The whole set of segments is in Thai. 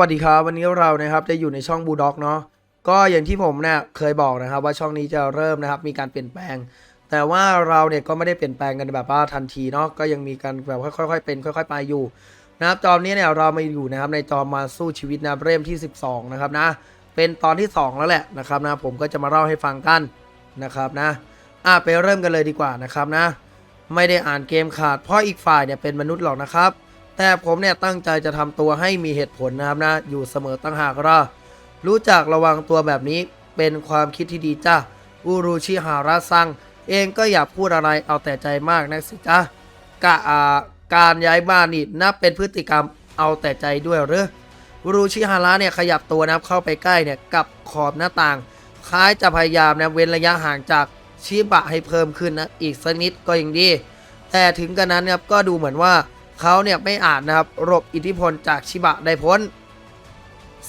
วัสดีครับ วันนี้เรานะครับจะอยู่ในช่องบูด็อกเนาะก็อย่างที่ผมเนี่ยเคยบอกนะครับ ว่าช่องนี้จะเริ่มนะครับมีการเปลี่ยนแปลง แต่ว่าเราเนี่ยก็ไม่ได้เปลี่ยนแปลงกันแบบว่าทันทีเนาะก็ยังมีการแบบค่อยๆเป็นค่อย ๆ ไปอยู่นะครับตอนนี้เนี่ยเรามาอยู่นะครับในจอมาสู้ชีวิตนะเริ่มที่ 12 นะครับนะเป็นตอนที่ 2 แล้วแหละนะครับนะผมก็จะมาเล่าให้ฟังกันนะครับนะอะไปเริ่มกันเลยดีกว่านะครับนะ ไม่ได้อ่านเกมขาดเพราะอีกฝ่ายเนี่ยเป็นมนุษย์หรอกนะครับ แต่ผมเนี่ยตั้งใจจะทำตัวให้มีเหตุผลนะครับนะ อยู่เสมอตั้งหากล่ะรู้จักระวังตัวแบบนี้เป็นความคิดที่ดีจ้าอูรุชิฮาระซัง เองก็อย่าพูดอะไรเอาแต่ใจมากนักสิจ้ากะอาการย้ายบ้านนี่นับเป็นพฤติกรรมเอาแต่ใจด้วยหรืออูรุชิฮาระเนี่ยขยับตัวนะเข้าไปใกล้เนี่ยกับขอบหน้าต่าง คล้ายจะพยายามนะเว้นระยะห่างจากชิบะให้เพิ่มขึ้นนะอีกสักนิดก็ยังดี แต่ถึงกันนั้นนะครับก็ดูเหมือนว่า เขาเนี่ยไม่อาจนะครับหลบอิทธิพลจากชิบะได้พ้น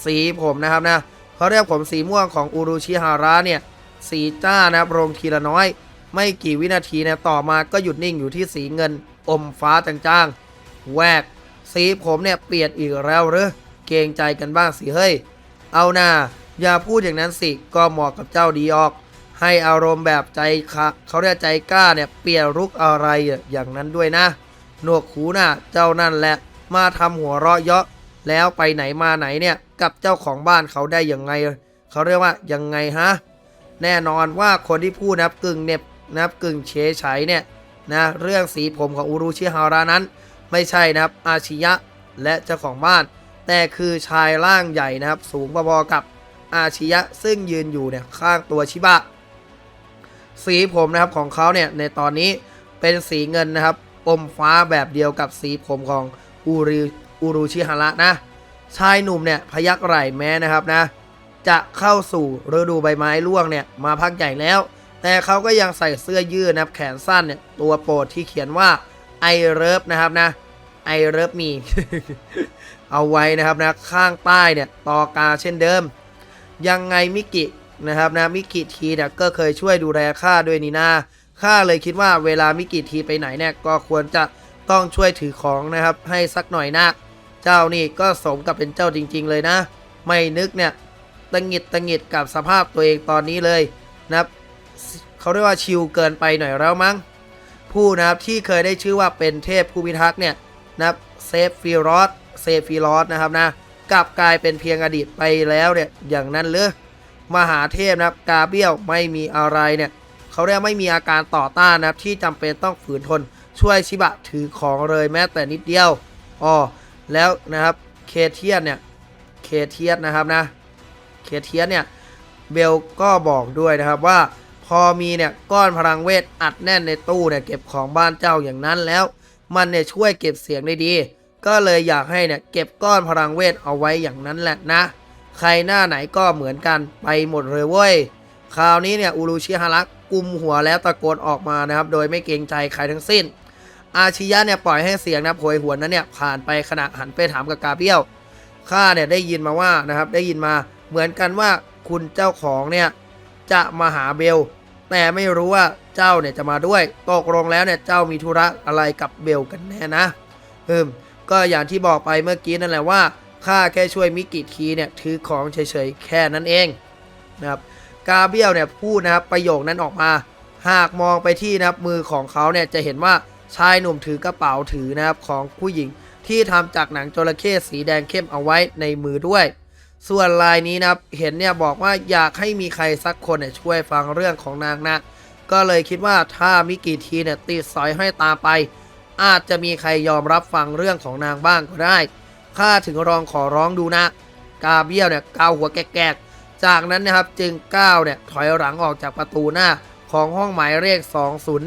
สีผมนะครับนะเขาเรียกผมสีม่วงของอูรุชิฮาระเนี่ยสีจ้านะครับลงทีละน้อย ไม่กี่วินาทีเนี่ยต่อมาก็หยุดนิ่งอยู่ที่สีเงินอมฟ้าจางๆ แวก สีผมเนี่ยเปลี่ยนอีกแล้วหรือเกรงใจกันบ้างสิเฮ้ย เอาหน่าอย่าพูดอย่างนั้นสิก็เหมาะกับเจ้าดีออก ให้อารมณ์แบบใจคะเขาเรียกใจกล้าเนี่ยเปลี่ยนรุกอะไรอย่างนั้นด้วยนะ หนวกหูน่ะเจ้านั่นแหละ มาทำหัวเราะเยาะ แล้วไปไหนมาไหนเนี่ยกับเจ้าของบ้านเขาได้ยังไง เขาเรียกว่ายังไงฮะ แน่นอนว่าคนที่พูดนับกึ่งเน็บนับกึ่งเฉยไฉเนี่ยนะเรื่องสีผมของอูรุชิฮาระนั้น ไม่ใช่นะครับอาชิยะและเจ้าของบ้าน แต่คือชายร่างใหญ่นะครับ สูงพอๆกับอาชิยะซึ่งยืนอยู่เนี่ยข้างตัวชิบะ สีผมนะครับของเขาเนี่ยในตอนนี้เป็นสีเงินนะครับ อมฟ้าแบบเดียวกับสีผมของอูริอูรุชิฮาระนะ ชายหนุ่มเนี่ยพยักไหล่แม้นะครับนะ จะเข้าสู่ฤดูใบไม้ร่วงเนี่ยมาพักใหญ่แล้ว แต่เขาก็ยังใส่เสื้อยืดนะแขนสั้นเนี่ยตัวโปรดที่เขียนว่าไอเริฟนะครับนะไอเริฟมี เอาไว้นะครับนะข้างใต้เนี่ยตอกาเช่นเดิม ยังไงมิกินะครับนะมิกิทีเนี่ยก็เคยช่วยดูแลข้าด้วยนี่นา ข้าเลยคิดว่าเวลามิกิทีไปไหนเนี่ยก็ควรจะต้องช่วยถือของนะครับ ให้สักหน่อยนะ เจ้านี่ก็สมกับเป็นเจ้าจริง ๆ เลยนะ ไม่นึกเนี่ยตังหิดตังหิดกับสภาพตัวเองตอนนี้เลยนะครับเขาเรียกว่าชิลเกินไปหน่อยแล้วมั้ง ผู้นะครับที่เคยได้ชื่อว่าเป็นเทพผู้พิทักษ์เนี่ยนะครับเซฟฟิรอสเซฟิรอสนะครับนะกลับกลายเป็นเพียงอดีตไปแล้วเนี่ยอย่างนั้นเลยมหาเทพนะครับกาเบียลไม่มีอะไรเนี่ย เขาเรียกไม่มีอาการต่อต้านนะครับที่จำเป็นต้องฝืนทนช่วยชิบะถือของเลยแม้แต่นิดเดียวอ๋อแล้วนะครับเคเทียนเนี่ยเคเทียนนะครับนะเคเทียนเนี่ยเบลก็บอกด้วยนะครับว่าพอมีเนี่ยก้อนพลังเวทอัดแน่นในตู้เนี่ยเก็บของบ้านเจ้าอย่างนั้นแล้ว มันเนี่ยช่วยเก็บเสียงได้ดี ก็เลยอยากให้เนี่ยเก็บก้อนพลังเวทเอาไว้อย่างนั้นแหละนะ ใครหน้าไหนก็เหมือนกันไปหมดเลยเว้ย คราวนี้เนี่ยอูรุชิฮาระกุมหัวแล้วตะโกนออกมานะครับ โดยไม่เกรงใจใครทั้งสิ้น อาชิยะเนี่ยปล่อยให้เสียงนะโผยหัวนั้นเนี่ยผ่านไปขณะหันไปถามกับกาเบียวข้าเนี่ยได้ยินมาว่านะครับได้ยินมาเหมือนกันว่าคุณเจ้าของเนี่ยจะมาหาเบล แต่ไม่รู้ว่าเจ้าเนี่ยจะมาด้วยตกลงแล้วเนี่ยเจ้ามีธุระอะไรกับเบลกันแน่นะเอิมก็อย่างที่บอกไปเมื่อกี้นั่นแหละว่าข้าแค่ช่วยมิกิทีเนี่ยถือของเฉยๆแค่นั้นเองนะครับ กาเบียลเนี่ยพูดนะครับประโยคนั้นออกมา หากมองไปที่นะครับมือของเขาเนี่ยจะเห็นว่าชายหนุ่มถือกระเป๋าถือนะครับของผู้หญิงที่ทำจากหนังจระเข้สีแดงเข้มเอาไว้ในมือด้วย ส่วนลายนี้นะครับเห็นเนี่ยบอกว่าอยากให้มีใครสักคนเนี่ยช่วยฟังเรื่องของนางนะก็เลยคิดว่าถ้ามิกิทีเนี่ยติดสอยให้ตามไป อาจจะมีใครยอมรับฟังเรื่องของนางบ้างก็ได้ข้าถึงลองขอร้องดูนะ กาเบียวเนี่ยกาวหัวแกก จากนั้นนะครับจึงก้าวเนี่ยถอยหลังออกจากประตูหน้าของห้องหมายเลข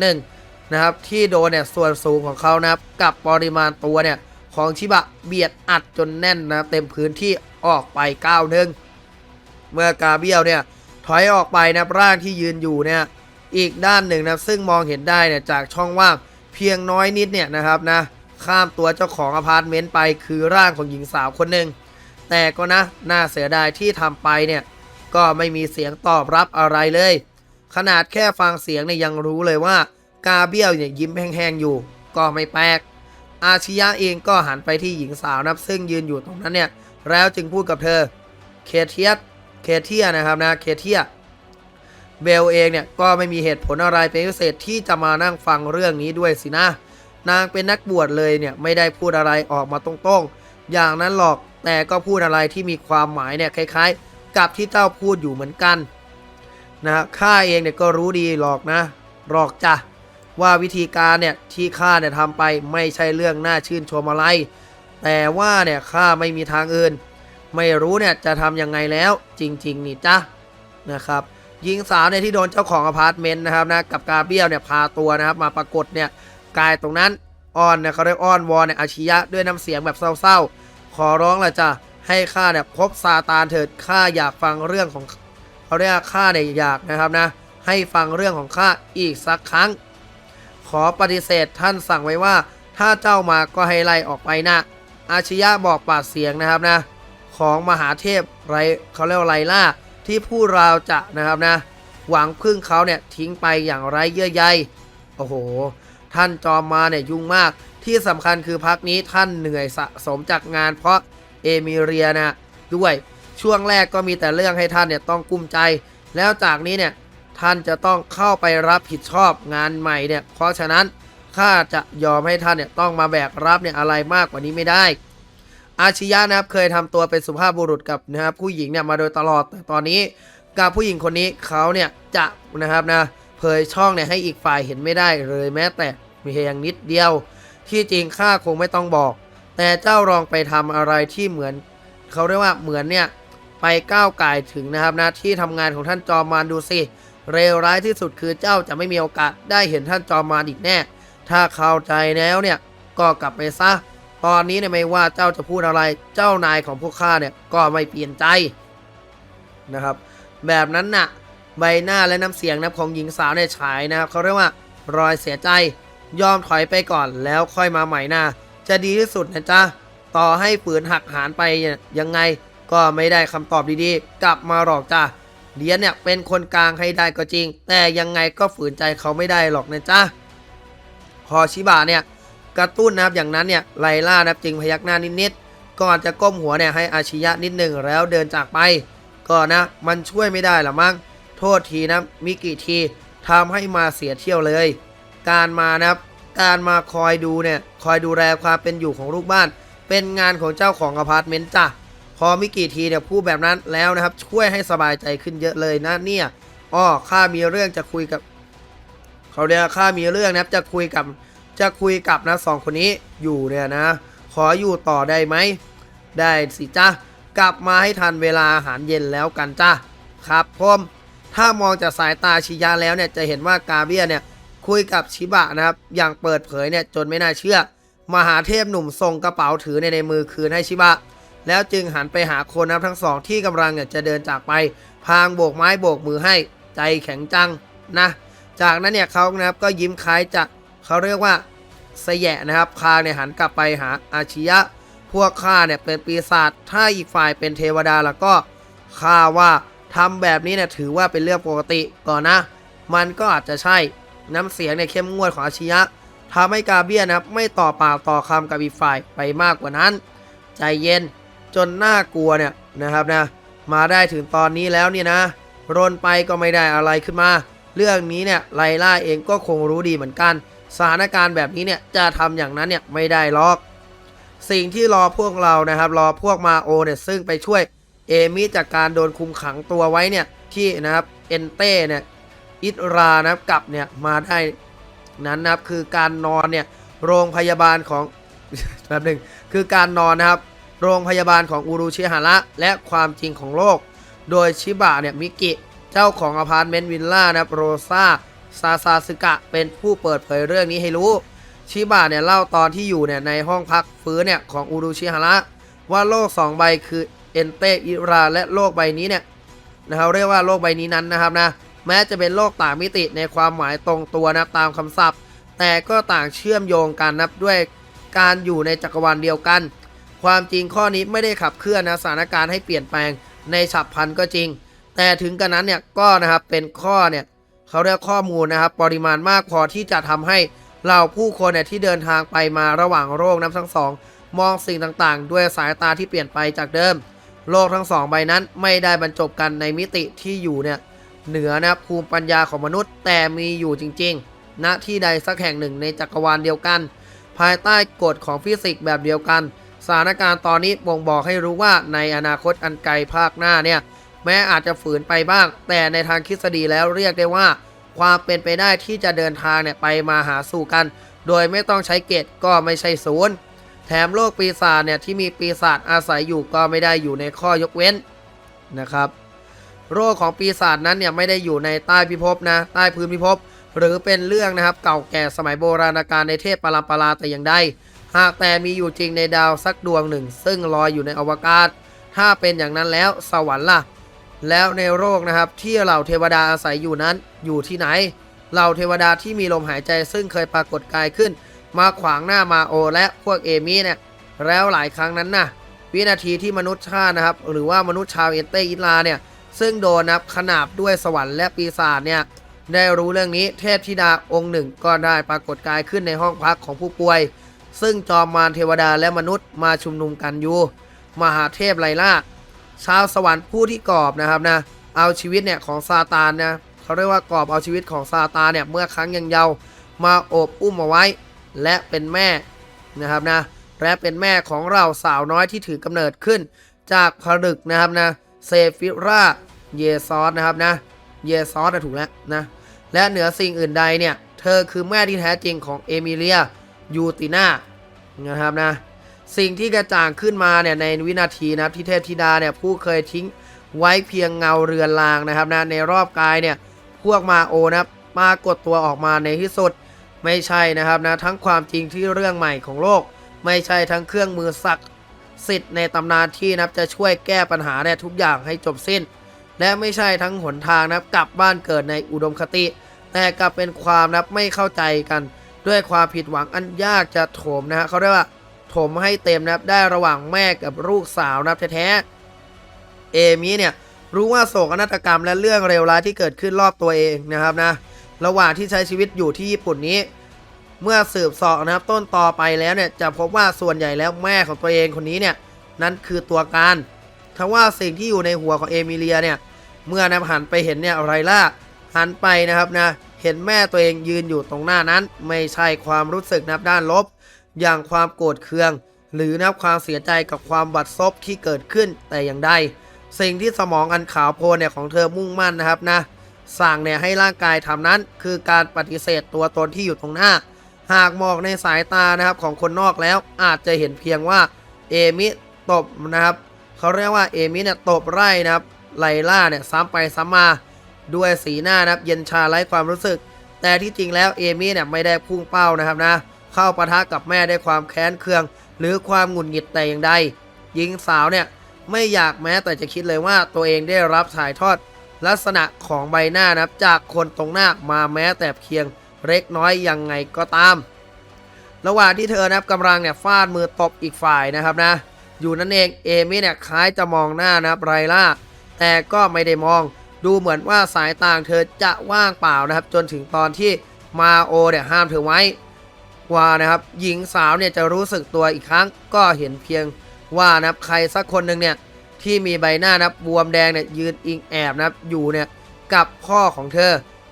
201 นะครับที่โดนเนี่ยส่วนสูงของเขานะครับกับปริมาณตัวเนี่ยของชิบะเบียดอัดจนแน่นนะเต็มพื้นที่ออกไปก้าวหนึ่งเมื่อกาเบียวเนี่ยถอยออกไปนะร่างที่ยืนอยู่เนี่ยอีกด้านหนึ่งนะซึ่งมองเห็นได้เนี่ยจากช่องว่างเพียงน้อยนิดเนี่ยนะครับนะข้ามตัวเจ้าของอพาร์ตเมนต์ไปคือร่างของหญิงสาวคนหนึ่งแต่ก็นะน่าเสียดายที่ทำไปเนี่ย ก็ไม่มีเสียงตอบรับอะไรเลย ขนาดแค่ฟังเสียงเนี่ยยังรู้เลยว่า กาเบียวเนี่ยยิ้มแห้งๆอยู่ ก็ไม่แปลก อาชิยะเองก็หันไปที่หญิงสาวนับซึ่งยืนอยู่ตรงนั้นเนี่ย แล้วจึงพูดกับเธอ เคเทียสเคเทียนะครับนะ เคเทีย เบลเองเนี่ยก็ไม่มีเหตุผลอะไรเป็นพิเศษที่จะมานั่งฟังเรื่องนี้ด้วยสินะ นางเป็นนักบวชเลยเนี่ยไม่ได้พูดอะไรออกมาตรงๆ อย่างนั้นหรอก แต่ก็พูดอะไรที่มีความหมายเนี่ยคล้ายๆ กับที่เจ้าพูดอยู่เหมือนกันนะข้าเองเนี่ยก็รู้ดีหรอกนะหรอกจ้ะว่าวิธีการเนี่ยที่ข้าเนี่ยทำไปไม่ใช่เรื่องน่าชื่นชมอะไร แต่ว่าเนี่ยข้าไม่มีทางอื่น ไม่รู้เนี่ยจะทำยังไงแล้วจริง ๆ นี่จ้ะนะครับหญิงสาวเนี่ยที่โดนเจ้าของอพาร์ตเมนต์นะครับนะกับกาเบียลเนี่ยพาตัวนะครับมาปรากฏเนี่ยกายตรงนั้นอ้อนเนี่ยเขาเรียกอ้อนวอนเนี่ยอาชิยะด้วยน้ำเสียงแบบเศร้าๆ ขอร้องละจ้ะ ให้ข้าเนี่ยพบซาตานเถิดข้าอยากฟังเรื่องของเขาเรียกข้าเนี่ยอยากนะครับนะ ให้ฟังเรื่องของข้าอีกสักครั้ง ขอปฏิเสธท่านสั่งไว้ว่า ถ้าเจ้ามาก็ให้ไล่ออกไปนะ อาชยะบอกปากเสียงนะครับนะ ของมหาเทพไรเขาเรียกว่าไรล่าที่ผู้ราวจะนะครับนะ หวังพึ่งเขาเนี่ยทิ้งไปอย่างไรเยื่อใยโอ้โห ท่านจอมมาเนี่ยยุ่งมากที่สำคัญคือพักนี้ท่านเหนื่อยสะสมจากงานเพราะ เอมิเรียนะด้วยช่วงแรกก็มีแต่เรื่องให้ท่านเนี่ยต้องกุ้มใจ แล้วจากนี้เนี่ยท่านจะต้องเข้าไปรับผิดชอบงานใหม่เนี่ยเพราะฉะนั้นข้าจะยอมให้ท่านเนี่ยต้องมาแบกรับเนี่ยอะไรมากกว่านี้ไม่ได้ อาชิยะนะครับเคยทำตัวเป็นสุภาพบุรุษกับนะครับผู้หญิงเนี่ยมาโดยตลอดแต่ตอนนี้กับผู้หญิงคนนี้เขาเนี่ยจะนะครับนะเผยช่องเนี่ยให้อีกฝ่ายเห็นไม่ได้เลยแม้แต่เพียงนิดเดียว ที่จริงข้าคงไม่ต้องบอก แต่เจ้าลองไปทำอะไรที่เหมือนเขาเรียกว่าเหมือนเนี่ยไปก้าวไก่ถึงนะครับนะที่ทำงานของท่านจอมมารดูสิเร็วร้ายที่สุดคือเจ้าจะไม่มีโอกาสได้เห็นท่านจอมมารอีกแน่ ถ้าเข้าใจแล้วเนี่ยก็กลับไปซะตอนนี้เนี่ยไม่ว่าเจ้าจะพูดอะไรเจ้านายของพวกข้าเนี่ยก็ไม่เปลี่ยนใจนะครับ แบบนั้นน่ะใบหน้าและน้ำเสียงนะของหญิงสาวเนี่ยฉายนะครับเขาเรียกว่ารอยเสียใจยอมถอยไปก่อนแล้วค่อยมาใหม่หน้า จะดีที่สุดนะจ๊ะ ต่อให้ฝืนหักหานไปยังไง ก็ไม่ได้คำตอบดีๆ กลับมาหรอกจ้ะเดียนเนี่ยเป็นคนกลางให้ได้ก็จริง แต่ยังไงก็ฝืนใจเขาไม่ได้หรอกนะจ๊ะพอชิบะเนี่ยกระตุ้นนะครับอย่างนั้นเนี่ยไลล่านะครับจึงพยักหน้านิดๆก่อนจะก้มหัวเนี่ยให้อาชิยะนิดหนึ่งแล้วเดินจากไปก็นะมันช่วยไม่ได้หรอมั้งโทษทีนะมิกี่ทีทำให้มาเสียเที่ยวเลย การมานะครับ การมาคอยดูเนี่ยคอยดูแลความเป็นอยู่ของลูกบ้าน เป็นงานของเจ้าของอพาร์ตเมนต์จ้ะพอมิกี่ทีเนี่ยพูดแบบนั้นแล้วนะครับ ช่วยให้สบายใจขึ้นเยอะเลยนะเนี่ยอ้อข้ามีเรื่องจะคุยกับเขาเรียกว่าข้ามีเรื่องนะครับจะคุยกับจะคุยกับนะสองคนนี้อยู่เนี่ยนะ ขออยู่ต่อได้ไหมได้สิจ้ากลับมาให้ทันเวลาอาหารเย็นแล้วกันจ้าครับผมถ้ามองจากสายตาชิยะแล้วเนี่ยจะเห็นว่ากาเบียเนี่ย คุยกับชิบะนะครับ อย่างเปิดเผยเนี่ยจนไม่น่าเชื่อ มหาเทพหนุ่มส่งกระเป๋าถือในในมือคืนให้ชิบะ แล้วจึงหันไปหาคนนะครับทั้งสองที่กำลังเนี่ยจะเดินจากไป พางโบกไม้โบกมือให้ใจแข็งจังนะ จากนั้นเนี่ยเขานะครับก็ยิ้มคล้ายจะเขาเรียกว่าสแยะนะครับคางเนี่ยหันกลับไปหาอาชิยะ พวกข้าเนี่ยเป็นปีศาจถ้าอีกฝ่ายเป็นเทวดาแล้วก็ข้าว่าทำแบบนี้เนี่ยถือว่าเป็นเรื่องปกติก่อนนะ มันก็อาจจะใช่ น้ำเสียงเนี่ยเข้มงวดของอาชิยะทำให้กาเบียนะครับไม่ต่อปากต่อคำกับอีกฝ่ายไปมากกว่านั้น ใจเย็นจนน่ากลัวเนี่ยนะครับนะมาได้ถึงตอนนี้แล้วเนี่ยนะรนไปก็ไม่ได้อะไรขึ้นมา เรื่องนี้เนี่ยไลล่าเองก็คงรู้ดีเหมือนกัน สถานการณ์แบบนี้เนี่ยจะทำอย่างนั้นเนี่ยไม่ได้หรอก สิ่งที่รอพวกเรานะครับ รอพวกมาโอเนี่ยซึ่งไปช่วยเอมิจากการโดนคุมขังตัวไว้เนี่ยที่นะครับเอนเต้เนี่ย อิตรานะครับกลับเนี่ยมาได้นั้นนะครับคือการนอนเนี่ยโรงพยาบาลของแป๊บหนึ่งคือการนอนนะครับ โรงพยาบาลของอูรุชิฮาระและความจริงของโลก โดยชิบะเนี่ยมิกิ เจ้าของอพาร์ตเมนต์วิลล่านะครับโรซาซาซาสึกะเป็นผู้เปิดเผยเรื่องนี้ให้รู้ ชิบะเนี่ยเล่าตอนที่อยู่เนี่ยในห้องพักฟื้นเนี่ยของอูรุชิฮาระว่าโลก2ใบคือเอนเตอิราและโลกใบนี้เนี่ยนะครับเรียกว่าโลกใบนี้นั้นนะครับนะ แม้จะเป็นโลกต่างมิติในความหมายตรงตัวนะตามคำศัพท์ แต่ก็ต่างเชื่อมโยงกันนับด้วยการอยู่ในจักรวาลเดียวกัน ความจริงข้อนี้ไม่ได้ขับเคลื่อนนะสถานการณ์ให้เปลี่ยนแปลงในฉับพลันก็จริง แต่ถึงกันนั้นเนี่ยก็นะครับเป็นข้อเนี่ยเขาเรียกข้อมูลนะครับปริมาณมากพอที่จะทำให้เราผู้คนเนี่ยที่เดินทางไปมาระหว่างโลกนับทั้งสอง มองสิ่งต่างๆ ด้วยสายตาที่เปลี่ยนไปจากเดิม โลกทั้งสองใบนั้นไม่ได้บรรจบกันในมิติที่อยู่เนี่ย เหนือนะภูมิปัญญาของมนุษย์ แต่มีอยู่จริงๆณที่ใดสักแห่งหนึ่งในจักรวาลเดียวกัน ภายใต้กฎของฟิสิกส์แบบเดียวกัน สถานการณ์ตอนนี้บ่งบอกให้รู้ว่าในอนาคตอันไกลภาคหน้าเนี่ยแม้อาจจะฝืนไปบ้าง แต่ในทางทฤษฎีแล้วเรียกได้ว่า ความเป็นไปได้ที่จะเดินทางเนี่ยไปมาหาสู่กัน โดยไม่ต้องใช้เกตก็ไม่ใช่ศูนย์แถมโลกปีศาจเนี่ยที่มีปีศาจอาศัยอยู่ก็ไม่ได้อยู่ในข้อยกเว้นนะครับ โรคของปีศาจนั้นเนี่ยไม่ได้อยู่ในใต้พิภพนะ ใต้พื้นพิภพหรือเป็นเรื่องนะครับเก่าแก่สมัยโบราณกาลในเทพปรัมปราแต่อย่างใดหากแต่มีอยู่จริงในดาวสักดวงหนึ่ง ซึ่งลอยอยู่ในอวกาศ ถ้าเป็นอย่างนั้นแล้วสวรรค์ล่ะ แล้วในโรคนะครับที่เหล่าเทวดาอาศัยอยู่นั้นอยู่ที่ไหนเหล่าเทวดาที่มีลมหายใจซึ่งเคยปรากฏกายขึ้น มาขวางหน้ามาโอ และพวกเอมี่เนี่ยแล้วหลายครั้งนั้นนะวินาทีที่มนุษย์ชาตินะครับ หรือว่ามนุษย์ชาวเอเตอินลาเนี่ย ซึ่งโดนนับขนาบด้วยสวรรค์และปีศาจเนี่ยได้รู้เรื่องนี้เทพธิดาองค์หนึ่งก็ได้ปรากฏกายขึ้นในห้องพักของผู้ป่วย ซึ่งจอมมารเทวดาและมนุษย์มาชุมนุมกันอยู่มหาเทพไลล่าชาวสวรรค์ผู้ที่กอบนะครับนะเอาชีวิตเนี่ยของซาตานนะเขาเรียกว่ากอบเอาชีวิตของซาตานเนี่ยเมื่อครั้งยังเยาว์มาโอบอุ้มเอาไว้ และเป็นแม่นะครับนะและเป็นแม่ของเราสาวน้อยที่ถือกำเนิดขึ้น จากผลึกนะครับนะ เซฟิราเยซอสนะครับนะ เยซอสนะถูกแล้วนะ และเหนือสิ่งอื่นใดเนี่ย เธอคือแม่ที่แท้จริงของเอมิเลียยูติน่านะครับนะ สิ่งที่กระจ่างขึ้นมาเนี่ยในวินาทีนะครับที่เทพธิดาเนี่ยผู้เคยทิ้งไว้เพียงเงาเรือนรางนะครับนะในรอบกายเนี่ยพวกมาโอนะมากดตัวออกมาในที่สุดไม่ใช่นะครับนะทั้งความจริงที่เรื่องใหม่ของโลก ไม่ใช่ทั้งเครื่องมือศัก สิทธิ์ในตำนานที่นับจะช่วยแก้ปัญหาเนี่ยทุกอย่างให้จบสิ้น และไม่ใช่ทั้งหนทางนับกลับบ้านเกิดในอุดมคติ แต่กลับเป็นความนับไม่เข้าใจกัน ด้วยความผิดหวังอันยากจะโถมนะฮะเขาเรียกว่าถมให้เต็มนับได้ระหว่างแม่กับลูกสาวนับแท้ๆเอมี่เนี่ยรู้ว่าโศกนาฏกรรมและเรื่องเลวร้ายที่เกิดขึ้นรอบตัวเองนะครับนะระหว่างที่ใช้ชีวิตอยู่ที่ญี่ปุ่นนี้ เมื่อสืบสอบนะครับต้นต่อไปแล้วเนี่ยจะพบว่าส่วนใหญ่แล้วแม่ของตัวเองคนนี้เนี่ยนั้นคือตัวการทว่าสิ่งที่อยู่ในหัวของเอมิเลียเนี่ยเมื่อนะหันไปเห็นเนี่ยไรล่าหันไปนะครับนะเห็นแม่ตัวเองยืนอยู่ตรงหน้านั้น ไม่ใช่ความรู้สึกนับด้านลบ อย่างความโกรธเคือง หรือนับความเสียใจกับความบัดซบที่เกิดขึ้นแต่อย่างใดสิ่งที่สมองอันขาวโพลนเนี่ยของเธอมุ่งมั่นนะครับนะสั่งเนี่ยให้ร่างกายทำนั้น คือการปฏิเสธตัวตนที่อยู่ตรงหน้า หากมองในสายตานะครับของคนนอกแล้วอาจจะเห็นเพียงว่าเอมิตบนะครับเขาเรียกว่าเอมิเนี่ยตบไล่นะครับไลล่าเนี่ยซ้ำไปซ้ำมาด้วยสีหน้านะครับเย็นชาไร้ความรู้สึก แต่ที่จริงแล้วเอมี่เนี่ยไม่ได้พุ่งเป้านะครับนะเข้าปะทะกับแม่ด้วยความแค้นเคือง หรือความหงุดหงิดแต่อย่างใดหญิงสาวเนี่ยไม่อยากแม้แต่จะคิดเลยว่าตัวเองได้รับถ่ายทอดลักษณะของใบหน้านะครับจากคนตรงหน้ามาแม้แต่เพียง เล็กน้อยยังไงก็ตาม ระหว่างที่เธอนะครับกำลังเนี่ยฟาดมือตบอีกฝ่ายนะครับนะ อยู่นั่นเองเอมี่เนี่ยคล้ายจะมองหน้านะครับไรล่า แต่ก็ไม่ได้มอง ดูเหมือนว่าสายตาเธอจะว่างเปล่านะครับ จนถึงตอนที่มาโอเนี่ยห้ามเธอไว้ว่านะครับหญิงสาวเนี่ยจะรู้สึกตัวอีกครั้งก็เห็นเพียงว่านะครับใครสักคนหนึ่งเนี่ยที่มีใบหน้านะครับบวมแดงเนี่ยยืนอิงแอบนะครับอยู่เนี่ยกับพ่อของเธอ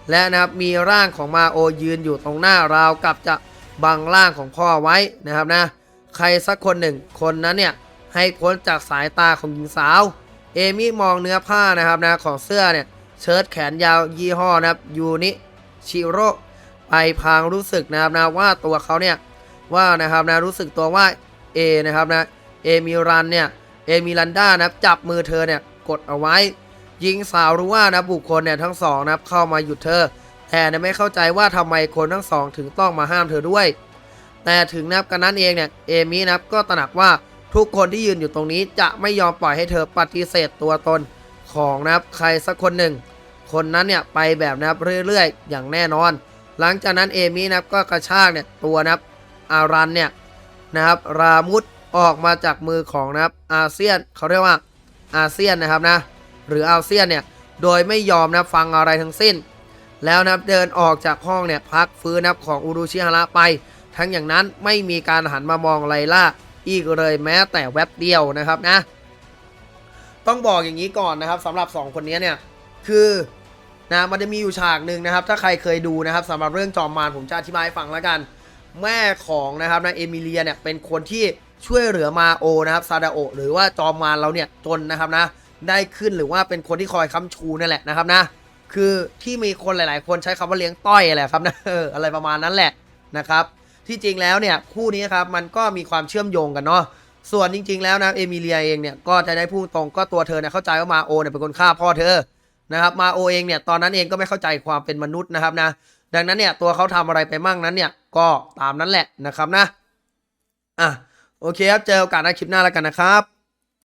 และนะครับมีร่างของมาโอยืนอยู่ตรงหน้าราวกับจะบังร่างของพ่อไว้นะครับนะใครสักคนหนึ่งคนนั้นเนี่ยให้พ้นจากสายตาของหญิงสาว เอมี่มองเนื้อผ้านะครับนะของเสื้อเนี่ยเชิ้ตแขนยาวยี่ห้อนะครับยูนิชิโร่ไปพางรู้สึกนะครับนะว่าตัวเขาเนี่ยว่านะครับนะรู้สึกตัวว่าเอนะครับนะเอมิรันเนี่ยเอมิรันด้านะครับจับมือเธอเนี่ยกดเอาไว้ หญิงสาวรู้ว่านะบุคคลเนี่ยทั้งสองนับเข้ามาหยุดเธอ แต่ไม่เข้าใจว่าทำไมคนทั้งสองถึงต้องมาห้ามเธอด้วย แต่ถึงนับกันนั้นเองเนี่ยเอมี่นับก็ตระหนักว่าทุกคนที่ยืนอยู่ตรงนี้จะไม่ยอมปล่อยให้เธอปฏิเสธตัวตนของนะครับใครสักคนหนึ่ง คนนั้นเนี่ยไปแบบนะครับเรื่อยๆ อย่างแน่นอน หลังจากนั้นเอมี่นะครับก็กระชากเนี่ยตัวนะครับอารันเนี่ยนะครับรามุดออกมาจากมือของนะครับอาเซียนเขาเรียกว่าอาเซียนนะครับนะ หรืออาเซียนเนี่ยโดยไม่ยอมนะฟังอะไรทั้งสิ้น แล้วนะครับเดินออกจากห้องเนี่ยพักฟื้นนะครับของอุรุชิฮาระไป ทั้งอย่างนั้นไม่มีการหันมามองไลล่าอีกเลยแม้แต่แวบเดียวนะครับนะ ต้องบอกอย่างนี้ก่อนนะครับสำหรับ 2 คนนี้เนี่ยคือนะมันจะมีอยู่ฉากหนึ่งนะครับ ถ้าใครเคยดูนะครับสำหรับเรื่องจอมมารผมจะอธิบายให้ฟังแล้วกัน แม่ของนะครับนะเอมิเลียเนี่ยเป็นคนที่ช่วยเหลือมาโอนะครับซาดาโอหรือว่าจอมมารเราเนี่ยจนนะครับนะ ได้ขึ้นหรือว่าเป็นคนที่คอยค้ำชูนั่นแหละนะครับนะคือที่มีคนหลาย ๆ คนใช้คำว่าเลี้ยงต้อยอะไรครับนะอะไรประมาณนั้นแหละนะครับ ที่จริงแล้วเนี่ยคู่นี้ครับมันก็มีความเชื่อมโยงกันเนาะส่วนจริง ๆ แล้วนะเอมิเลียเองเนี่ยก็จะได้พูดตรงก็ตัวเธอเนี่ยเข้าใจว่ามาโอเนี่ยเป็นคนฆ่าพ่อเธอนะครับมาโอเองเนี่ยตอนนั้นเองก็ไม่เข้าใจความเป็นมนุษย์นะครับนะดังนั้นเนี่ยตัวเขาทำอะไรไปมั่งนั้นเนี่ยก็ตามนั้นแหละนะครับนะอะโอเคครับเจอโอกาสในคลิปหน้าแล้วกันนะครับ